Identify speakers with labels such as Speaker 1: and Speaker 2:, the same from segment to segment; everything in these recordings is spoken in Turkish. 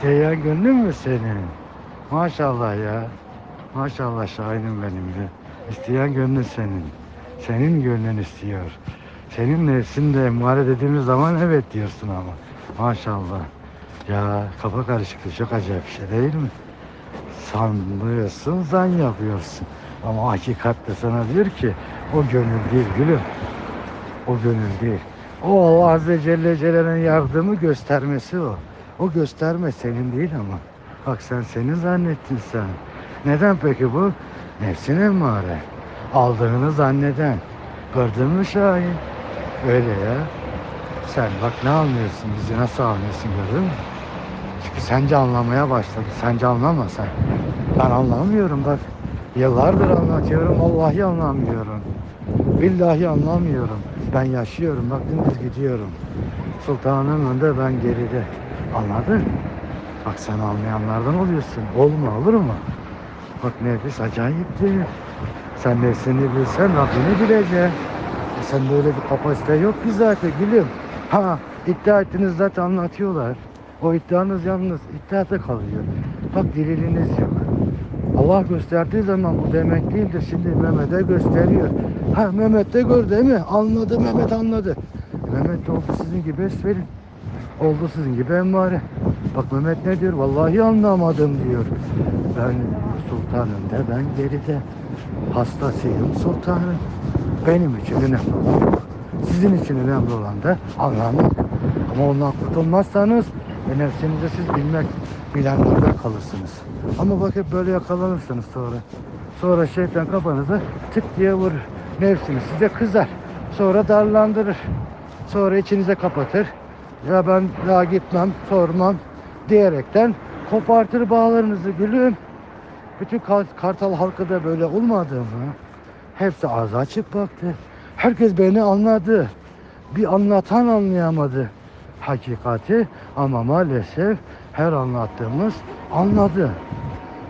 Speaker 1: İsteyen gönlün mü senin? Maşallah ya. Maşallah Şahin'im benim de. İsteyen gönlün senin. Senin gönlün istiyor. Senin nefsin de emmare dediğimiz zaman evet diyorsun ama. Maşallah. Ya kafa karışıklığı çok acayip bir şey değil mi? Sanmıyorsun, zan yapıyorsun. Ama hakikat de sana diyor ki o gönül değil gülüm. O gönül değil. O Allah Azze Celle Celal'in yardımı göstermesi o. O gösterme senin değil ama. Bak sen senin zannettin sen. Neden peki bu? Nefsin emmare. Aldığını zanneden. Gördün mü Şahin? Öyle ya. Sen bak ne anlıyorsun bizi nasıl anlıyorsun gördün mü? Çünkü sence anlamaya başladı. Sence anlama sen. Ben anlamıyorum bak. Yıllardır anlatıyorum. Vallahi anlamıyorum. Billahi anlamıyorum. Ben yaşıyorum. Bak dümdüz gidiyorum. Sultanın önünde ben geride. Anladın? Bak sen anlayanlardan oluyorsun. Olma olur mu? Bak nefis acayipti. Sen nefsini bilsen Rabbini bileceksin. E sen böyle bir kapasite yok ki zaten gülüm. Ha iddia ettiniz zaten anlatıyorlar. O iddianız yalnız iddiada kalıyor. Bak dililiniz yok. Allah gösterdiği zaman bu demek değildir. Şimdi Mehmet'e gösteriyor. Ha Mehmet de gördü değil mi? Anladı Mehmet anladı. Mehmet de oldu sizin gibi esverin. Oldu sizin gibi emmare. Bak Mehmet ne diyor? Vallahi anlamadım diyor. Ben sultanım de ben geride. Hastasıyım sultanım. Benim için önemli olan. Sizin için önemli olan da anlamak. Ama ondan kurtulmazsanız nefsinizi siz bilmek bilenlerde kalırsınız. Ama bak hep böyle yakalanırsınız sonra. Sonra şeytan kafanıza tık diye vurur. Nefsiniz size kızar. Sonra darlandırır. Sonra içinize kapatır. Ya ben daha gitmem, sormam diyerekten kopartır bağlarınızı gülüm. Bütün Kar- Kartal halkı da böyle olmadı mı? Hepsi ağzı açık baktı. Herkes beni anladı. Bir anlatan anlayamadı hakikati ama maalesef her anlattığımız anladı.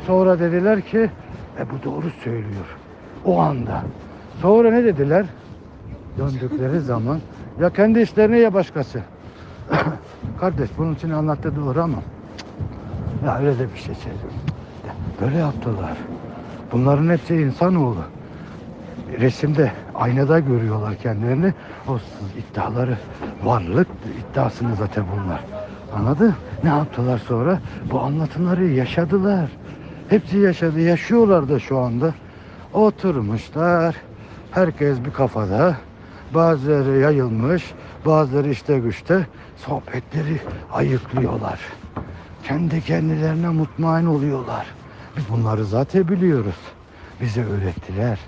Speaker 1: Sonra dediler ki e bu doğru söylüyor. O anda. Sonra ne dediler? Döndükleri zaman ya kendi işlerine ya başkası. Kardeş bunun için anlattı doğru ama ya öyle de bir şey söyleyeyim. Böyle yaptılar. Bunların hepsi insanoğlu. Resimde, aynada görüyorlar kendilerini. O iddiaları, varlık iddiasını zaten bunlar. Anladın? Ne yaptılar sonra? Bu anlatımları yaşadılar. Hepsi yaşadı, yaşıyorlar da şu anda. Oturmuşlar. Herkes bir kafada. Bazıları yayılmış, bazıları işte güçte sohbetleri ayıklıyorlar. Kendi kendilerine mutmain oluyorlar. Biz bunları zaten biliyoruz. Bize öğrettiler.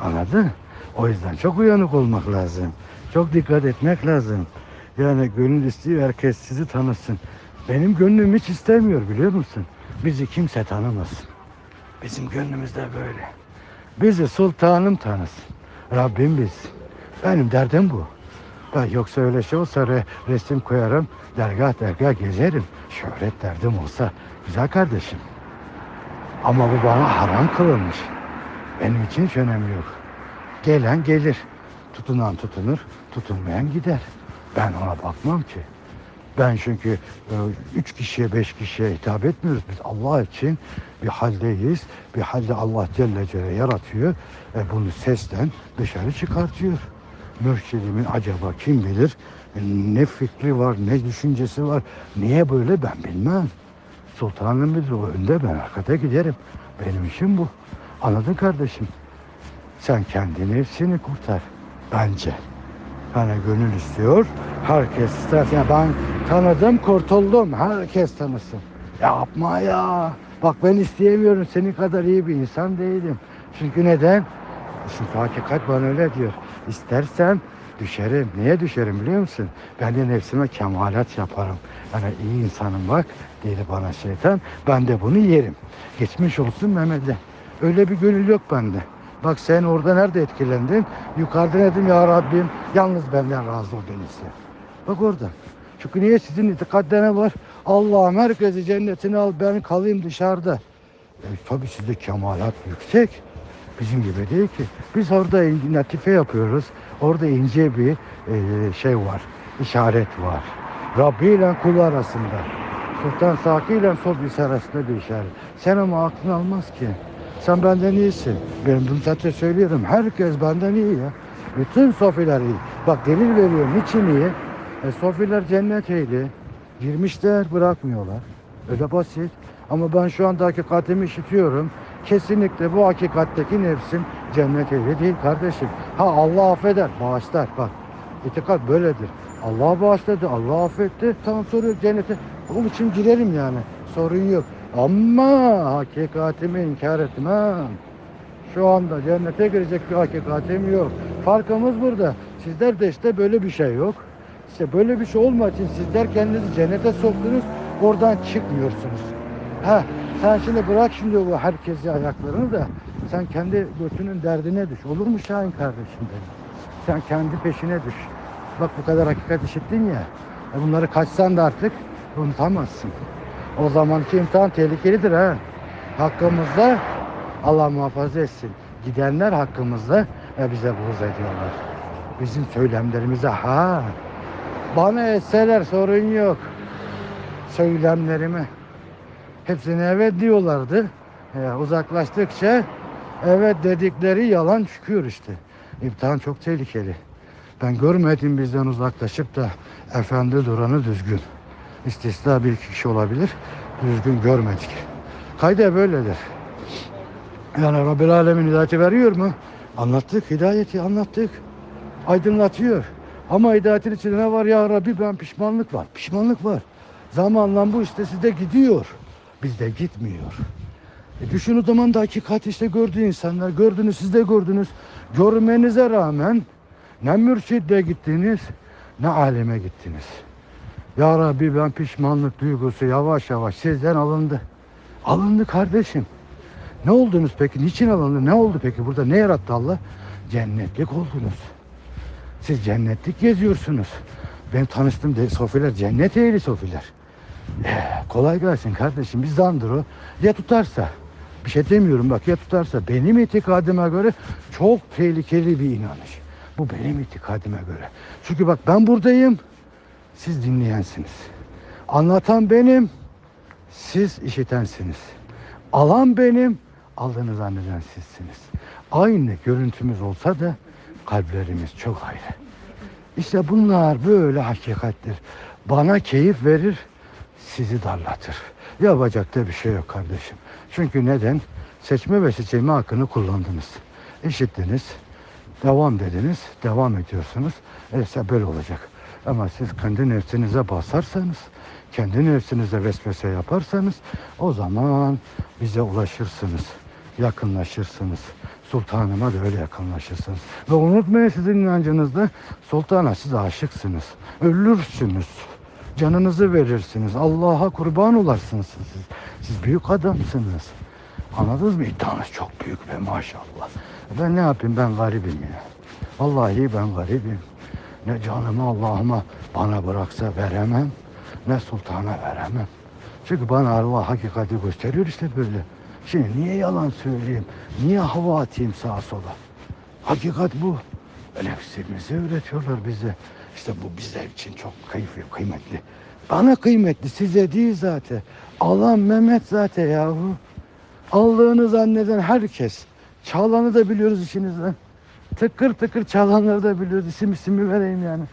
Speaker 1: Anladın? O yüzden çok uyanık olmak lazım. Çok dikkat etmek lazım. Yani gönül istiyor herkes sizi tanısın. Benim gönlüm hiç istemiyor biliyor musun? Bizi kimse tanımasın. Bizim gönlümüzde böyle. Bizi sultanım tanısın. Rabbim bilsin. Benim derdim bu. Ben yoksa öyle şey olsa re- resim koyarım, dergah dergah gezerim. Şöhret derdim olsa güzel kardeşim. Ama bu bana haram kılınmış. Benim için hiç önemi yok. Gelen gelir. Tutunan tutunur, tutunmayan gider. Ben ona bakmam ki. Ben çünkü e, üç kişiye, beş kişiye hitap etmiyoruz. Biz Allah için bir haldeyiz. Bir halde Allah Celle Celle yaratıyor. E, bunu sesten dışarı çıkartıyor. Mürşidimin acaba kim bilir e, ne fikri var, ne düşüncesi var. Niye böyle ben bilmem. Sultanım bilir o önde ben arkada giderim. Benim işim bu. Anladın kardeşim? Sen kendi nefsini kurtar. Bence. Yani gönül istiyor. Herkes ister. Yani ben tanıdım, kurtuldum. Herkes tanısın. Yapma ya. Bak ben isteyemiyorum. Senin kadar iyi bir insan değilim. Çünkü neden? Çünkü hakikat bana öyle diyor. İstersen düşerim. Niye düşerim biliyor musun? Ben de nefsime kemalat yaparım. Yani iyi insanım bak. Değil bana şeytan. Ben de bunu yerim. Geçmiş olsun Mehmet'e. Öyle bir gönül yok bende. Bak sen orada nerede etkilendin? Yukarıda dedim ya Rabbim yalnız benden razı ol denizle. Bak orada. Çünkü niye sizin itikadde ne var? Allah'ım herkesi cennetine al ben kalayım dışarıda. E, tabii sizde kemalat yüksek. Bizim gibi değil ki. Biz orada latife yapıyoruz. Orada ince bir e, şey var. işaret var. Rabbi ile kulu arasında. Sultan Saki ile Sobis arasında bir işaret. Sen ama aklın almaz ki. Sen benden iyisin. Ben bunu zaten söylüyorum. Herkes benden iyi ya. Bütün sofiler iyi. Bak delil veriyorum. Niçin iyi? E, sofiler cennet ehli. Girmişler bırakmıyorlar. Öyle basit. Ama ben şu anda hakikatimi işitiyorum. Kesinlikle bu hakikatteki nefsim cennet ehli değil kardeşim. Ha Allah affeder, bağışlar. Bak itikat böyledir. Allah bağışladı, Allah affetti. Tamam soruyor cennete. Onun için girerim yani. Sorun yok. Ama hakikatimi inkar etmem. Şu anda cennete girecek bir hakikatim yok. Farkımız burada. Sizler de işte böyle bir şey yok. İşte böyle bir şey olmadığı için sizler kendinizi cennete soktunuz. Oradan çıkmıyorsunuz. Ha, sen şimdi bırak şimdi bu herkesi ayaklarını da sen kendi götünün derdine düş. Olur mu Şahin kardeşim benim? Sen kendi peşine düş. Bak bu kadar hakikat işittin ya. E bunları kaçsan da artık unutamazsın. O zamanki imtihan tehlikelidir ha. Hakkımızda Allah muhafaza etsin. Gidenler hakkımızda ve bize buğz ediyorlar. Bizim söylemlerimize ha. Bana etseler sorun yok. Söylemlerime. Hepsine evet diyorlardı. E, uzaklaştıkça evet dedikleri yalan çıkıyor işte. İmtihan çok tehlikeli. Ben görmedim bizden uzaklaşıp da efendi duranı düzgün. İstisna bir kişi olabilir. Düzgün görmedik. Kayda böyledir. Yani Rabbil Alemin hidayeti veriyor mu? Anlattık, hidayeti anlattık. Aydınlatıyor. Ama hidayetin içinde ne var ya Rabbi ben pişmanlık var. Pişmanlık var. Zamanla bu işte sizde gidiyor. Bizde gitmiyor. E düşün o zaman da hakikat işte gördüğü insanlar. Gördünüz siz de gördünüz. Görmenize rağmen ne mürşidde gittiniz ne aleme gittiniz. Ya Rabbi ben pişmanlık duygusu yavaş yavaş sizden alındı. Alındı kardeşim. Ne oldunuz peki? Niçin alındı? Ne oldu peki? Burada ne yarattı Allah? Cennetlik oldunuz. Siz cennetlik geziyorsunuz. Ben tanıştım de sofiler cennet ehli sofiler. Eh, kolay gelsin kardeşim bizdandır o. Ya tutarsa bir şey demiyorum bak ya tutarsa benim itikadıma göre çok tehlikeli bir inanış. Bu benim itikadime göre. Çünkü bak ben buradayım. Siz dinleyensiniz. Anlatan benim. Siz işitensiniz. Alan benim. Aldığını zanneden sizsiniz. Aynı görüntümüz olsa da kalplerimiz çok ayrı. İşte bunlar böyle hakikattir. Bana keyif verir, sizi darlatır. Yapacak da bir şey yok kardeşim. Çünkü neden? Seçme ve seçilme hakkını kullandınız. İşittiniz, devam dediniz, devam ediyorsunuz. E işte böyle olacak. Ama siz kendi nefsinize basarsanız, kendi nefsinize vesvese yaparsanız o zaman bize ulaşırsınız, yakınlaşırsınız. Sultanıma da öyle yakınlaşırsınız. Ve unutmayın sizin inancınızda sultana siz aşıksınız. Ölürsünüz. Canınızı verirsiniz. Allah'a kurban olarsınız siz. Siz büyük adamsınız. Anladınız mı? İddianız çok büyük ve maşallah. Ben ne yapayım ben garibim ya. Vallahi ben garibim. Ne canımı Allah'ıma bana bıraksa veremem. Ne sultana veremem. Çünkü bana Allah hakikati gösteriyor işte böyle. Şimdi niye yalan söyleyeyim? Niye hava atayım sağa sola? Hakikat bu. Nefsimizi öğretiyorlar bize. İşte bu bizler için çok keyifli, kıymetli. Bana kıymetli, size değil zaten. Alan Mehmet zaten yahu. Aldığını zanneden herkes. Çalanı da biliyoruz işinizden. Tıkır tıkır çalanları da biliyoruz. İsim ismi vereyim yani.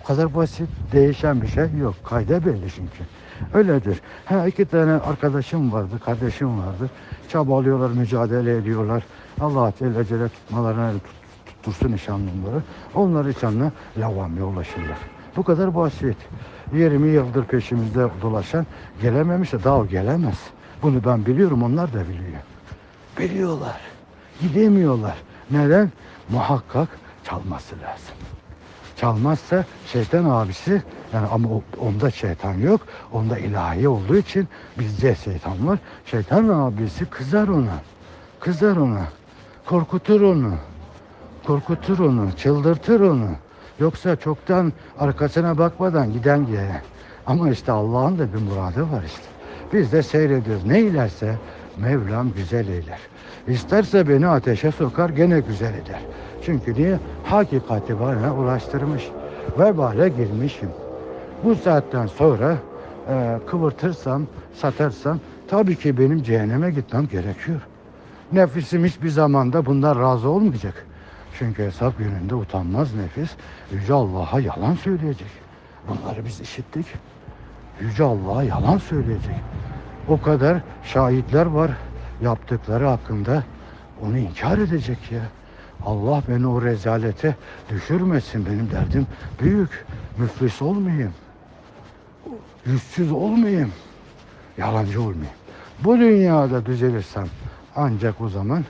Speaker 1: O kadar basit. Değişen bir şey yok. Kayda belli çünkü. Öyledir. Ha iki tane arkadaşım vardı, kardeşim vardı. Çabalıyorlar, mücadele ediyorlar. Allah Celle Celle tutmalarına tut, tuttursun nişanlımları. Onlar inşallah lavamya ulaşırlar. Bu kadar basit. 20 yıldır peşimizde dolaşan gelememişse daha gelemez. Bunu ben biliyorum, onlar da biliyor. Biliyorlar. Gidemiyorlar. Neden? Muhakkak çalması lazım. Çalmazsa şeytan abisi yani ama onda şeytan yok. Onda ilahi olduğu için bizde şeytan var. Şeytan abisi kızar ona. Kızar ona. Korkutur onu. Korkutur onu. Çıldırtır onu. Yoksa çoktan arkasına bakmadan giden gene. Ama işte Allah'ın da bir muradı var işte. Biz de seyrediyoruz. Ne ilerse Mevlam güzel eyler. İsterse beni ateşe sokar gene güzel eder. Çünkü niye? Hakikati bana ulaştırmış. Vebale girmişim. Bu saatten sonra e, kıvırtırsam, satarsam tabii ki benim cehenneme gitmem gerekiyor. Nefisim hiçbir zamanda bundan razı olmayacak. Çünkü hesap gününde utanmaz nefis Yüce Allah'a yalan söyleyecek. Bunları biz işittik. Yüce Allah'a yalan söyleyecek. O kadar şahitler var yaptıkları hakkında onu inkar edecek ya. Allah beni o rezalete düşürmesin. Benim derdim büyük. Müflis olmayayım. Yüzsüz olmayayım. Yalancı olmayayım. Bu dünyada düzelirsem ancak o zaman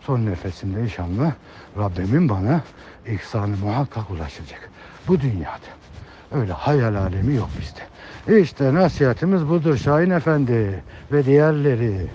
Speaker 1: son nefesimde inşallah Rabbimin bana ihsanı muhakkak ulaşacak. Bu dünyada. Öyle hayal alemi yok bizde. İşte nasihatimiz budur Şahin Efendi ve diğerleri.